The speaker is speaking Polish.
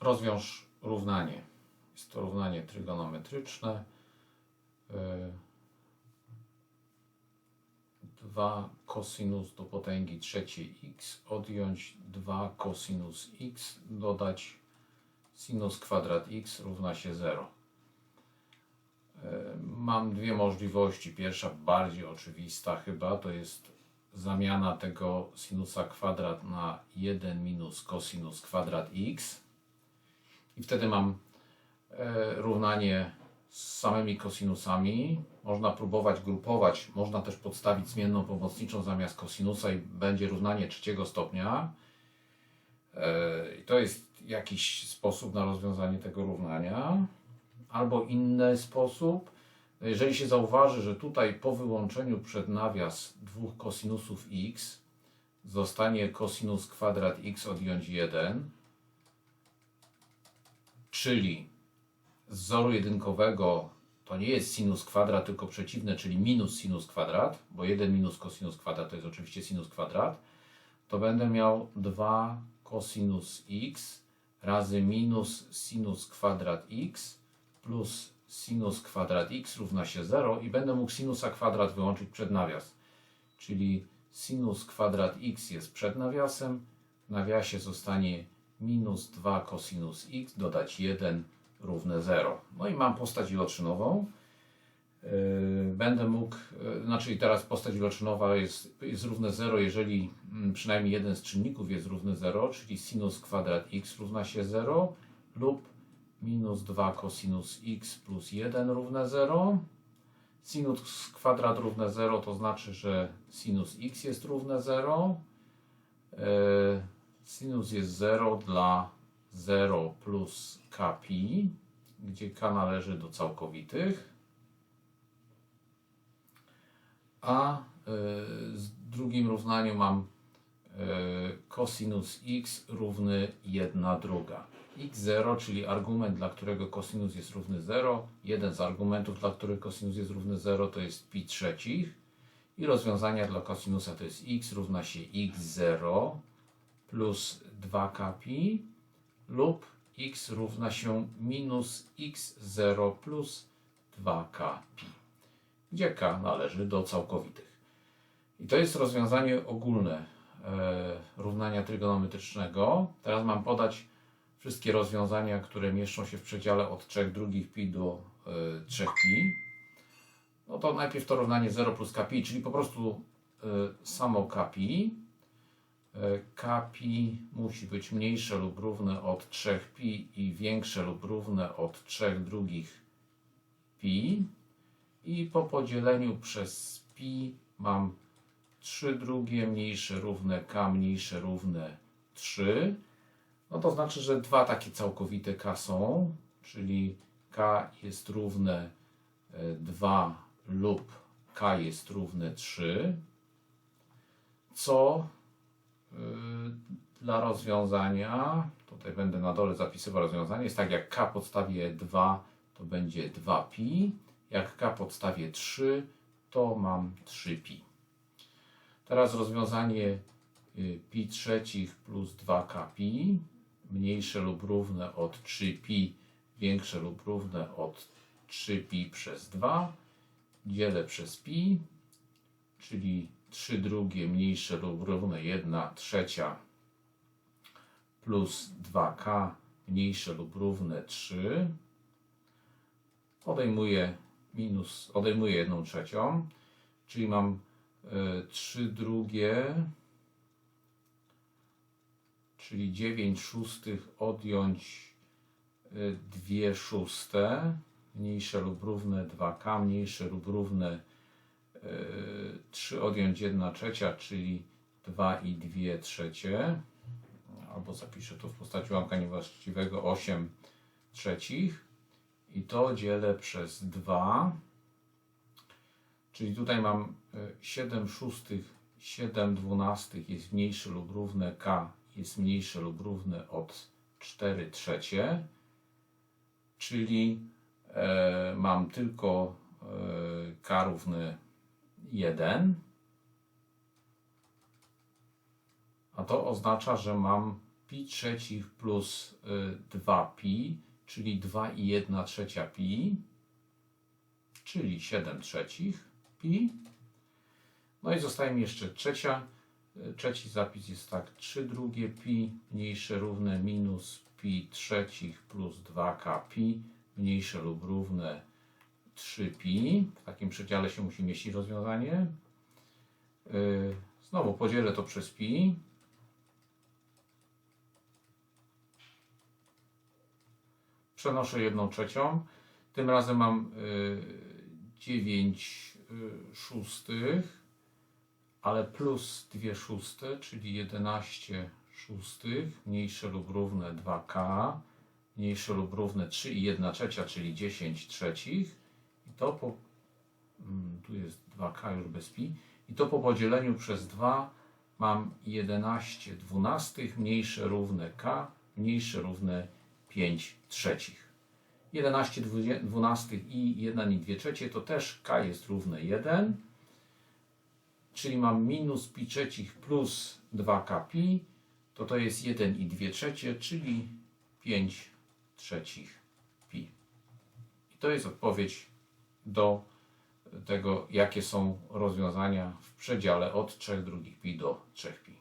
rozwiąż równanie. Jest to równanie trygonometryczne. Y, 2 cosinus do potęgi trzeciej x odjąć 2 cosinus x dodać sinus kwadrat x równa się 0. E, Mam dwie możliwości. Pierwsza, bardziej oczywista chyba, to jest zamiana tego sinusa kwadrat na 1 minus cosinus kwadrat x. I wtedy mam e, równanie z samymi kosinusami. Można próbować grupować, można też podstawić zmienną pomocniczą zamiast kosinusa i będzie równanie trzeciego stopnia. E, i to jest jakiś sposób na rozwiązanie tego równania. Albo inny sposób. Jeżeli się zauważy, że tutaj po wyłączeniu przed nawias dwóch kosinusów x zostanie kosinus kwadrat x odjąć 1, czyli z wzoru jedynkowego to nie jest sinus kwadrat, tylko przeciwne, czyli minus sinus kwadrat, bo 1 minus cosinus kwadrat to jest oczywiście sinus kwadrat, to będę miał 2 cosinus x razy minus sinus kwadrat x plus sinus kwadrat x równa się 0 i będę mógł sinusa kwadrat wyłączyć przed nawias. Czyli sinus kwadrat x jest przed nawiasem, w nawiasie zostanie minus 2 cosinus x dodać 1 równe 0. No i mam postać iloczynową. Yy, Będę mógł, yy, znaczy teraz postać iloczynowa jest, jest równe 0, jeżeli mm, przynajmniej jeden z czynników jest równy 0, czyli sinus kwadrat x równa się 0 lub minus 2 cosinus x plus 1 równe 0. Sinus kwadrat równe 0 to znaczy, że sinus x jest równe 0. Yy, Sinus jest 0 dla 0 plus kpi, gdzie k należy do całkowitych. A y, z drugim równaniu mam y, cosinus x równy 1 druga. x0, czyli argument, dla którego cosinus jest równy 0. Jeden z argumentów, dla których cosinus jest równy 0 to jest pi trzecich. I rozwiązania dla cosinusa to jest x równa się x0 plus 2kpi lub x równa się minus x0 plus 2kpi, gdzie k należy do całkowitych. I to jest rozwiązanie ogólne e, równania trygonometrycznego. Teraz mam podać wszystkie rozwiązania, które mieszczą się w przedziale od 3 drugich pi do e, 3pi. No to najpierw to równanie 0 plus kpi, czyli po prostu e, samo kpi. E, Kpi musi być mniejsze lub równe od 3pi i większe lub równe od 3 drugich pi. I po podzieleniu przez pi mam 3 drugie mniejsze równe k mniejsze równe 3. No to znaczy, że dwa takie całkowite k są, czyli k jest równe 2 lub k jest równe 3, co dla rozwiązania, tutaj będę na dole zapisywał rozwiązanie, jest tak jak k podstawię 2 to będzie 2pi, jak k podstawię 3 to mam 3pi. Teraz rozwiązanie y, pi trzecich plus 2k pi mniejsze lub równe od 3pi większe lub równe od 3pi przez 2 dzielę przez pi, czyli 3 drugie mniejsze lub równe 1 trzecia plus 2k mniejsze lub równe 3 odejmuję minus, odejmuję 1 trzecią, czyli mam y, 3 drugie, czyli 9 szóstych odjąć y, 2 szóste, mniejsze lub równe 2k, mniejsze lub równe y, 3 odjąć 1 trzecia, czyli 2 i 2 trzecie, albo zapiszę to w postaci łamka niewłaściwego 8 trzecich i to dzielę przez 2, czyli tutaj mam y, 7 szóstych, 7 dwunastych jest mniejsze lub równe k jest mniejsze lub równe od 4 trzecie, czyli e, mam tylko e, k równy 1, a to oznacza, że mam pi trzecich plus y, 2pi, czyli 2 i 1 trzecia pi, czyli 7 trzecich pi. No i zostaje mi jeszcze trzecia. y, Trzeci zapis jest tak, 3 drugie pi mniejsze równe minus pi trzecich plus 2k pi mniejsze lub równe 3pi. W takim przedziale się musi mieścić rozwiązanie. Yy, Znowu podzielę to przez pi. Przenoszę jedną trzecią. Tym razem mam y, 9 y, szóstych, ale plus 2 szóste, czyli 11 szóstych, mniejsze lub równe 2k, mniejsze lub równe 3 i 1 trzecia, czyli 10 trzecich. I to po, mm, tu jest 2k już bez pi. I to po podzieleniu przez 2 mam 11 dwunastych, mniejsze równe k, mniejsze równe 5 trzecich. 11 dwudzie- dwunastych i 1 i 2 trzecie to też k jest równe 1. Czyli mam minus pi trzecich plus 2k pi, to to jest 1 i 2 trzecie, czyli 5 trzecich pi. I to jest odpowiedź do tego, jakie są rozwiązania w przedziale od 3 drugich pi do 3 pi.